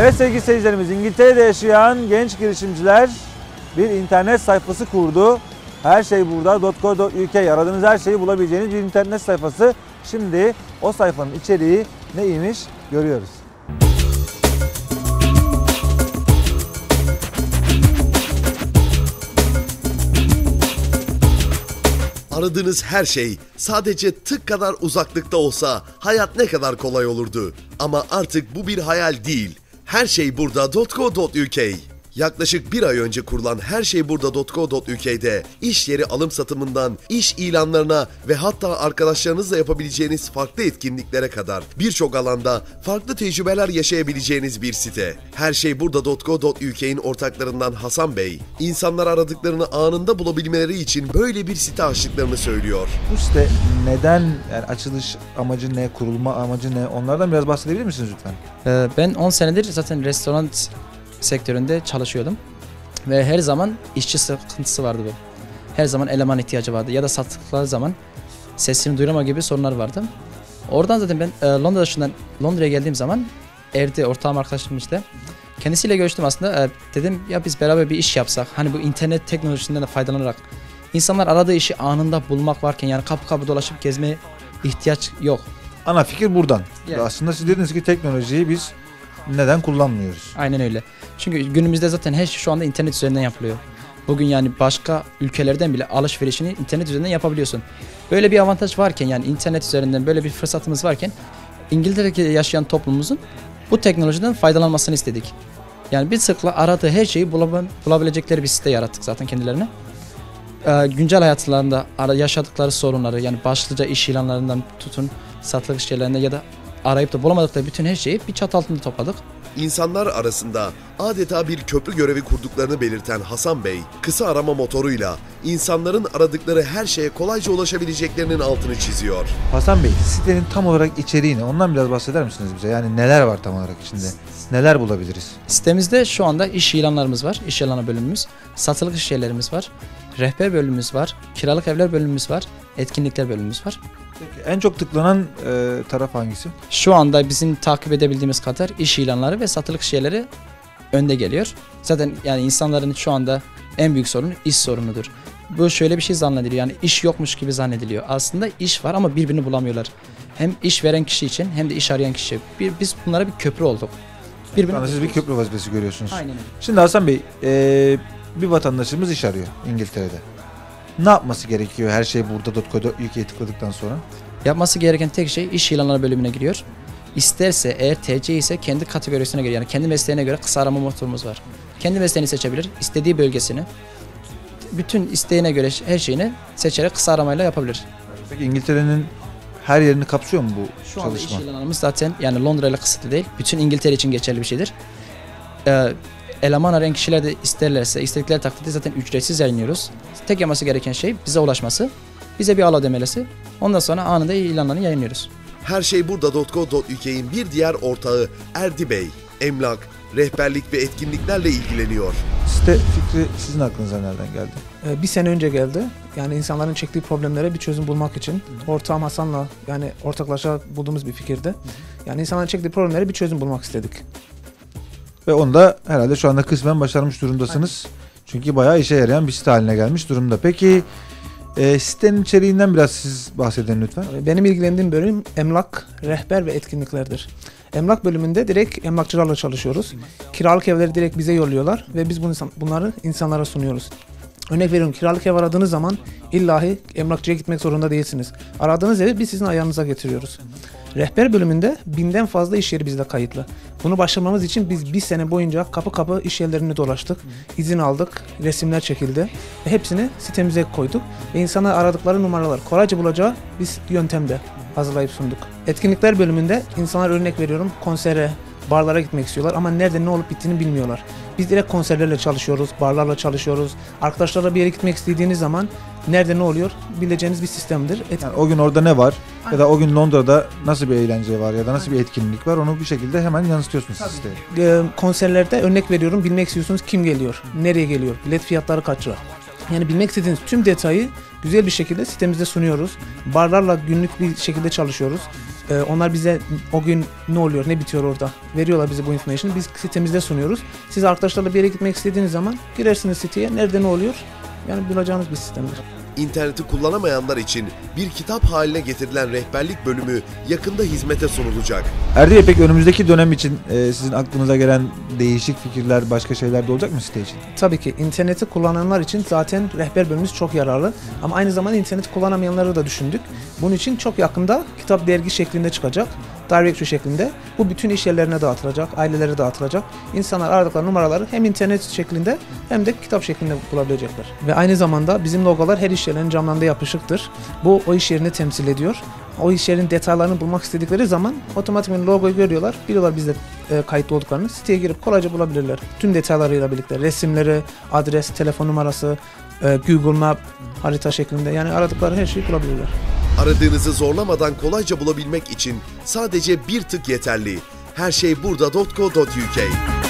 Evet sevgili seyircilerimiz İngiltere'de yaşayan genç girişimciler bir internet sayfası kurdu. Her şey burada .co.uk aradığınız her şeyi bulabileceğiniz bir internet sayfası. Şimdi o sayfanın içeriği neymiş görüyoruz. Aradığınız her şey sadece tık kadar uzaklıkta olsa hayat ne kadar kolay olurdu. Ama artık bu bir hayal değil. Her şey burada.co.uk Yaklaşık bir ay önce kurulan herşeyburda.co.uk'de iş yeri alım satımından iş ilanlarına ve hatta arkadaşlarınızla yapabileceğiniz farklı etkinliklere kadar birçok alanda farklı tecrübeler yaşayabileceğiniz bir site. Herşeyburda.co.uk'in ortaklarından Hasan Bey, insanlar aradıklarını anında bulabilmeleri için böyle bir site açtıklarını söylüyor. Bu site neden yani açılış amacı ne, kurulma amacı ne onlardan biraz bahsedebilir misiniz lütfen? Ee, Ben 10 senedir zaten restoran sektöründe çalışıyordum. Ve her zaman işçi sıkıntısı vardı bu. Her zaman eleman ihtiyacı vardı. Ya da sattıkları zaman sesini duyurama gibi sorunlar vardı. Oradan zaten ben e, Londra dışından Londra'ya geldiğim zaman evde ortağım arkadaşım işte. Kendisiyle görüştüm aslında. E, dedim ya biz beraber bir iş yapsak. Hani bu internet teknolojisinden de faydalanarak. insanlar aradığı işi anında bulmak varken yani kapı kapı dolaşıp gezmeye ihtiyaç yok. Ana fikir buradan. Evet. Aslında siz dediniz ki teknolojiyi biz neden kullanmıyoruz? Aynen öyle. Çünkü günümüzde zaten her şey şu anda internet üzerinden yapılıyor. Bugün yani başka ülkelerden bile alışverişini internet üzerinden yapabiliyorsun. Böyle bir avantaj varken yani internet üzerinden böyle bir fırsatımız varken İngiltere'de yaşayan toplumumuzun bu teknolojiden faydalanmasını istedik. Yani bir sıkla aradığı her şeyi bulab- bulabilecekleri bir site yarattık zaten kendilerine. Ee, güncel hayatlarında yaşadıkları sorunları yani başlıca iş ilanlarından tutun satılık şeylerine ya da arayıp da bulamadıkları bütün her şeyi bir çatı altında topladık. İnsanlar arasında adeta bir köprü görevi kurduklarını belirten Hasan Bey, kısa arama motoruyla insanların aradıkları her şeye kolayca ulaşabileceklerinin altını çiziyor. Hasan Bey sitenin tam olarak içeriği ne? Ondan biraz bahseder misiniz bize? Yani neler var tam olarak içinde? Neler bulabiliriz? Sitemizde şu anda iş ilanlarımız var, iş ilanı bölümümüz, satılık iş yerlerimiz var, rehber bölümümüz var, kiralık evler bölümümüz var, etkinlikler bölümümüz var. Peki, en çok tıklanan e, taraf hangisi? Şu anda bizim takip edebildiğimiz kadar iş ilanları ve satılık iş yerleri önde geliyor. Zaten yani insanların şu anda en büyük sorunu iş sorunudur. Bu şöyle bir şey zannediliyor yani iş yokmuş gibi zannediliyor. Aslında iş var ama birbirini bulamıyorlar. Hem iş veren kişi için hem de iş arayan kişi. Bir, biz bunlara bir köprü olduk. Anda siz bir köprü vazifesi görüyorsunuz. Aynen öyle. Şimdi Hasan Bey e, bir vatandaşımız iş arıyor İngiltere'de. Ne yapması gerekiyor her şey burada.co.uk'ye tıkladıktan sonra? Yapması gereken tek şey iş ilanları bölümüne giriyor. İsterse eğer TC ise kendi kategorisine göre yani kendi mesleğine göre kısa arama motorumuz var. Kendi mesleğini seçebilir, istediği bölgesini, bütün isteğine göre her şeyini seçerek kısa aramayla yapabilir. Peki İngiltere'nin her yerini kapsıyor mu bu Şu anda çalışma? iş ilanlarımız zaten yani Londra ile kısıtlı değil. Bütün İngiltere için geçerli bir şeydir. Ee, eleman arayan kişiler de isterlerse, istedikleri takdirde zaten ücretsiz yayınlıyoruz. Tek yapması gereken şey bize ulaşması, bize bir alo demesi. Ondan sonra anında ilanlarını yayınlıyoruz. Her şey burada.co.uk'in bir diğer ortağı Erdi Bey, emlak, rehberlik ve etkinliklerle ilgileniyor. Site fikri sizin aklınıza nereden geldi? Ee, bir sene önce geldi. Yani insanların çektiği problemlere bir çözüm bulmak için ortağım Hasan'la yani ortaklaşa bulduğumuz bir fikirdi. Yani insanların çektiği problemlere bir çözüm bulmak istedik. Ve onu da herhalde şu anda kısmen başarmış durumdasınız. Çünkü bayağı işe yarayan bir site haline gelmiş durumda. Peki e, sitenin içeriğinden biraz siz bahsedin lütfen. Benim ilgilendiğim bölüm emlak, rehber ve etkinliklerdir. Emlak bölümünde direkt emlakçılarla çalışıyoruz. Kiralık evleri direkt bize yolluyorlar ve biz bunu, bunları insanlara sunuyoruz. Örnek veriyorum kiralık ev aradığınız zaman illahi emlakçıya gitmek zorunda değilsiniz. Aradığınız evi biz sizin ayağınıza getiriyoruz. Rehber bölümünde binden fazla iş yeri bizde kayıtlı. Bunu başarmamız için biz bir sene boyunca kapı kapı iş yerlerini dolaştık. izin aldık, resimler çekildi ve hepsini sitemize koyduk. Ve insana aradıkları numaralar kolayca bulacağı biz yöntemde hazırlayıp sunduk. Etkinlikler bölümünde insanlar örnek veriyorum konsere, barlara gitmek istiyorlar ama nerede ne olup bittiğini bilmiyorlar. Biz direkt konserlerle çalışıyoruz, barlarla çalışıyoruz. Arkadaşlarla bir yere gitmek istediğiniz zaman nerede ne oluyor bileceğiniz bir sistemdir. Et- Yani o gün orada ne var ya da o gün Londra'da nasıl bir eğlence var ya da nasıl bir etkinlik var onu bir şekilde hemen yansıtıyorsunuz siz siteye. e, konserlerde örnek veriyorum bilmek istiyorsunuz kim geliyor, nereye geliyor, bilet fiyatları kaç lira. Yani bilmek istediğiniz tüm detayı güzel bir şekilde sitemizde sunuyoruz. Barlarla günlük bir şekilde çalışıyoruz. Ee, onlar bize o gün ne oluyor, ne bitiyor orada veriyorlar bize bu information'ı. Biz sitemizde sunuyoruz. Siz arkadaşlarla bir yere gitmek istediğiniz zaman girersiniz siteye. Nerede ne oluyor? Yani bulacağınız bir sistemdir. İnterneti kullanamayanlar için bir kitap haline getirilen rehberlik bölümü yakında hizmete sunulacak. Erdi peki önümüzdeki dönem için e, sizin aklınıza gelen değişik fikirler, başka şeyler de olacak mı site için? Tabii ki interneti kullananlar için zaten rehber bölümümüz çok yararlı. Ama aynı zamanda interneti kullanamayanları da düşündük. Bunun için çok yakında kitap dergi şeklinde çıkacak. Directory şeklinde. Bu bütün iş yerlerine dağıtılacak, ailelere dağıtılacak. İnsanlar aradıkları numaraları hem internet şeklinde hem de kitap şeklinde bulabilecekler. Ve aynı zamanda bizim logolar her iş yerinin camlarında yapışıktır. Bu o iş yerini temsil ediyor. O iş yerinin detaylarını bulmak istedikleri zaman otomatikman logoyu görüyorlar. Biliyorlar bizde e, kayıtlı olduklarını. Siteye girip kolayca bulabilirler. Tüm detaylarıyla birlikte. Resimleri, adres, telefon numarası, e, Google Map, harita şeklinde. Yani aradıkları her şeyi bulabilirler. Aradığınızı zorlamadan kolayca bulabilmek için sadece bir tık yeterli. Her şey burada.co.uk.